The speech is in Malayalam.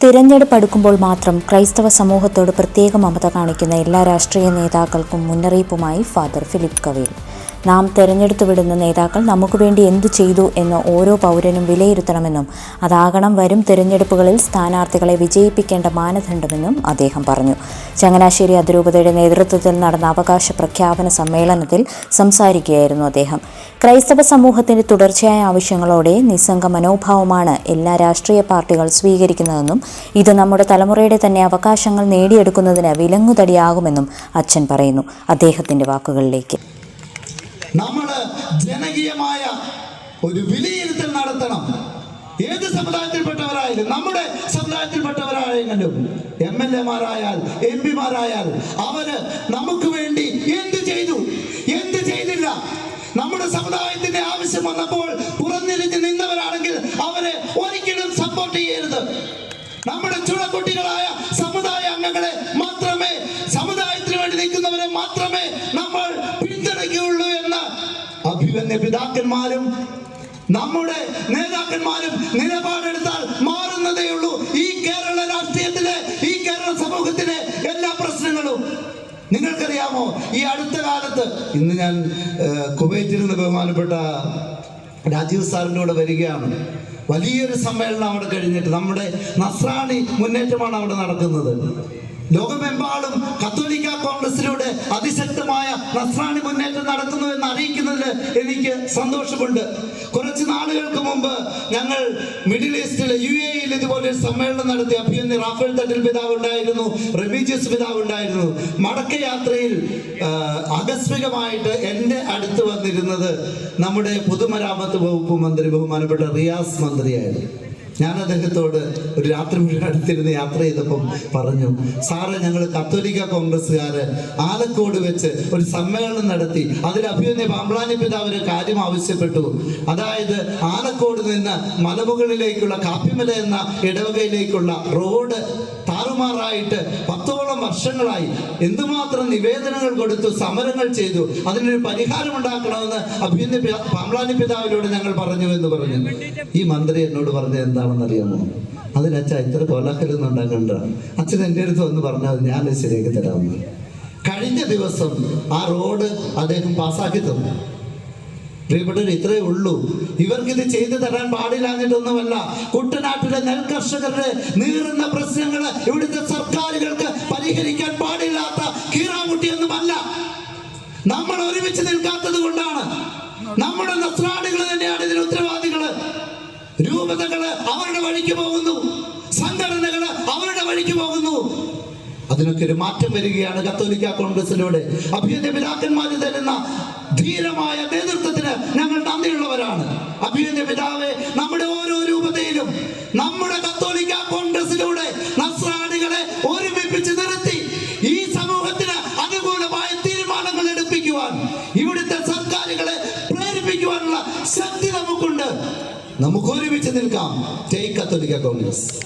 തിരഞ്ഞെടുപ്പ് അടുക്കുമ്പോൾ മാത്രം ക്രൈസ്തവ സമൂഹത്തോട് പ്രത്യേക മമത കാണിക്കുന്ന എല്ലാ രാഷ്ട്രീയ നേതാക്കൾക്കും മുന്നറിയിപ്പുമായി ഫാദർ ഫിലിപ്പ് കവേൽ. നാം തെരഞ്ഞെടുത്തു വിടുന്ന നേതാക്കൾ നമുക്ക് വേണ്ടി എന്തു ചെയ്തു എന്ന് ഓരോ പൗരനും വിലയിരുത്തണമെന്നും അതാകണം വരും തെരഞ്ഞെടുപ്പുകളിൽ സ്ഥാനാർത്ഥികളെ വിജയിപ്പിക്കേണ്ട മാനദണ്ഡമെന്നും അദ്ദേഹം പറഞ്ഞു. ചങ്ങനാശ്ശേരി അതിരൂപതയുടെ നേതൃത്വത്തിൽ നടന്ന അവകാശ പ്രഖ്യാപന സമ്മേളനത്തിൽ സംസാരിക്കുകയായിരുന്നു അദ്ദേഹം. ക്രൈസ്തവ സമൂഹത്തിന്റെ തുടർച്ചയായ ആവശ്യങ്ങളോടെ നിസ്സംഗ മനോഭാവമാണ് എല്ലാ രാഷ്ട്രീയ പാർട്ടികൾ സ്വീകരിക്കുന്നതെന്നും ഇത് നമ്മുടെ തലമുറയുടെ തന്നെ അവകാശങ്ങൾ നേടിയെടുക്കുന്നതിന് വിലങ്ങുതടിയാകുമെന്നും അച്ഛൻ പറയുന്നു. അദ്ദേഹത്തിന്റെ വാക്കുകളിലേക്ക്. നമ്മൾ ജനകീയമായ ഒരു വിലയിരുത്തൽ നടത്തണം. ഏത് സമുദായത്തിൽപ്പെട്ടവരായാലും നമ്മുടെ സമുദായത്തിൽപ്പെട്ടവരായാലും എം എൽ എമാരായാൽ എം പിമാരായാൽ അവർ നമുക്ക് വേണ്ടി എന്ത് ചെയ്തു? എന്ത് ചെയ്തില്ല? നമ്മുടെ സമുദായത്തിന്റെ ആവശ്യം വന്നപ്പോൾ പുറന്നിരിഞ്ഞ് നിന്നവരാണെങ്കിൽ അവരെ ഒരിക്കലും സപ്പോർട്ട് ചെയ്യരുത്. നമ്മുടെ ചുഴക്കുട്ടികളായ സമുദായ അംഗങ്ങളെ അഭിമന്യ പിതാക്കന്മാരും നമ്മുടെ നേതാക്കന്മാരും നിലപാടെടുത്താൽ മാറുന്നതേ ഉള്ളൂ. ഈ കേരള രാഷ്ട്രീയത്തിലെ ഈ കേരള സമൂഹത്തിലെ എല്ലാ പ്രശ്നങ്ങളും. നിങ്ങൾക്കറിയാമോ ഈ അടുത്ത കാലത്ത് ഇന്ന് ഞാൻ കുവൈറ്റിൽ നിന്ന് ബഹുമാനപ്പെട്ട രാജീവ് സാറിന്റെ കൂടെ വരികയാണ്. വലിയൊരു സമ്മേളനം അവിടെ കഴിഞ്ഞിട്ട് നമ്മുടെ നസ്രാണി മുന്നേറ്റമാണ് അവിടെ നടക്കുന്നത്. ലോകമെമ്പാടും കത്തോലിക്ക കോൺഗ്രസിലൂടെ അതിശക്തമായ നസ്രാണി മുന്നേറ്റം നടക്കുന്നു എന്ന് അറിയിക്കുന്നതിൽ എനിക്ക് സന്തോഷമുണ്ട്. കുറച്ച് നാളുകൾക്ക് മുമ്പ് ഞങ്ങൾ മിഡിൽ ഈസ്റ്റിലെ യു എയിൽ ഇതുപോലെ ഒരു സമ്മേളനം നടത്തി. അഭിയന്തി റാഫേൽ തട്ടിൽ പിതാവ് ഉണ്ടായിരുന്നു റെമീജിയസ് പിതാവ് ഉണ്ടായിരുന്നു. മടക്കയാത്രയിൽ ആകസ്മികമായിട്ട് എന്റെ അടുത്ത് വന്നിരുന്നത് നമ്മുടെ പൊതുമരാമത്ത് വകുപ്പ് മന്ത്രി ബഹുമാനപ്പെട്ട റിയാസ് മന്ത്രിയായിരുന്നു. ഞാൻ അദ്ദേഹത്തോട് ഒരു രാത്രി മുഴുവൻ അടുത്തിരുന്ന് യാത്ര ചെയ്തപ്പം പറഞ്ഞു സാറ് ഞങ്ങൾ കത്തോലിക്ക കോൺഗ്രസ്സുകാര് ആലക്കോട് വെച്ച് ഒരു സമ്മേളനം നടത്തി. അതിൽ അഭിമന്യ പാമ്പ്ലാനി പിതാവ് ഒരു കാര്യം ആവശ്യപ്പെട്ടു. അതായത് ആലക്കോട് നിന്ന് മലമുകളിലേക്കുള്ള കാപ്പിമല എന്ന ഇടവകയിലേക്കുള്ള റോഡ് താറുമാറായിട്ട് പത്തോളം വർഷങ്ങളായി. എന്തുമാത്രം നിവേദനങ്ങൾ കൊടുത്തു സമരങ്ങൾ ചെയ്തു അതിനൊരു പരിഹാരം ഉണ്ടാക്കണമെന്ന് അഭ്യുന്ന പാമ്പ്ലാനി പിതാവിലൂടെ ഞങ്ങൾ പറഞ്ഞു എന്ന് പറഞ്ഞു. ഈ മന്ത്രി എന്നോട് പറഞ്ഞത് എന്താണെന്ന് അറിയാമോ അതിന് അച്ഛൻ ഇത്ര കൊലാക്കലൊന്നും ഉണ്ടാക്കണ്ട. അച്ഛൻ എന്റെ അടുത്ത് വന്ന് പറഞ്ഞാൽ ഞാൻ ശരിയാക്കി തരാമെന്ന്. കഴിഞ്ഞ ദിവസം ആ റോഡ് അദ്ദേഹം പാസ്സാക്കി തന്നു. പ്രിയപ്പെട്ടവർ ഇത്രയേ ഉള്ളൂ. ഇവർക്ക് ഇത് ചെയ്തു തരാൻ പാടില്ലാഞ്ഞിട്ടൊന്നുമല്ല. കുട്ടനാട്ടിലെ നെൽകർഷകരുടെ നീറുന്ന പ്രശ്നങ്ങൾ ഇവിടുത്തെ സർക്കാരുകൾക്ക് പരിഹരിക്കാൻ പാടില്ലാത്ത കീറാമുട്ടിയൊന്നുമല്ല നമ്മൾ ഒരുമിച്ച് നിൽക്കാത്തത് കൊണ്ടാണ്. നമ്മുടെ നസ്രാണികൾ തന്നെയാണ് ഇതിന് ഉത്തരവാദികൾ. രൂപതകൾ അവരുടെ വഴിക്ക് പോകുന്നു. സംഘടനകൾ അവരുടെ വഴിക്ക് പോകുന്നു. അതിനൊക്കെ ഒരു മാറ്റം വരികയാണ് കത്തോലിക്ക കോൺഗ്രസിലൂടെ. അഭ്യുന്ന പിതാക്കന്മാര് തരുന്ന ധീരമായ നേതൃത്വത്തിന് ഞങ്ങൾ നന്ദിയുള്ളവരാണ്. അഭ്യുന്ന പിതാവെ നമ്മുടെ ഓരോ രൂപതയിലും നമ്മുടെ കത്തോലിക്ക കോൺഗ്രസിലൂടെ നമുക്ക് ഒരുമിച്ച് നിൽക്കാം. ജയ് കത്തോലിക്ക കോൺഗ്രസ്.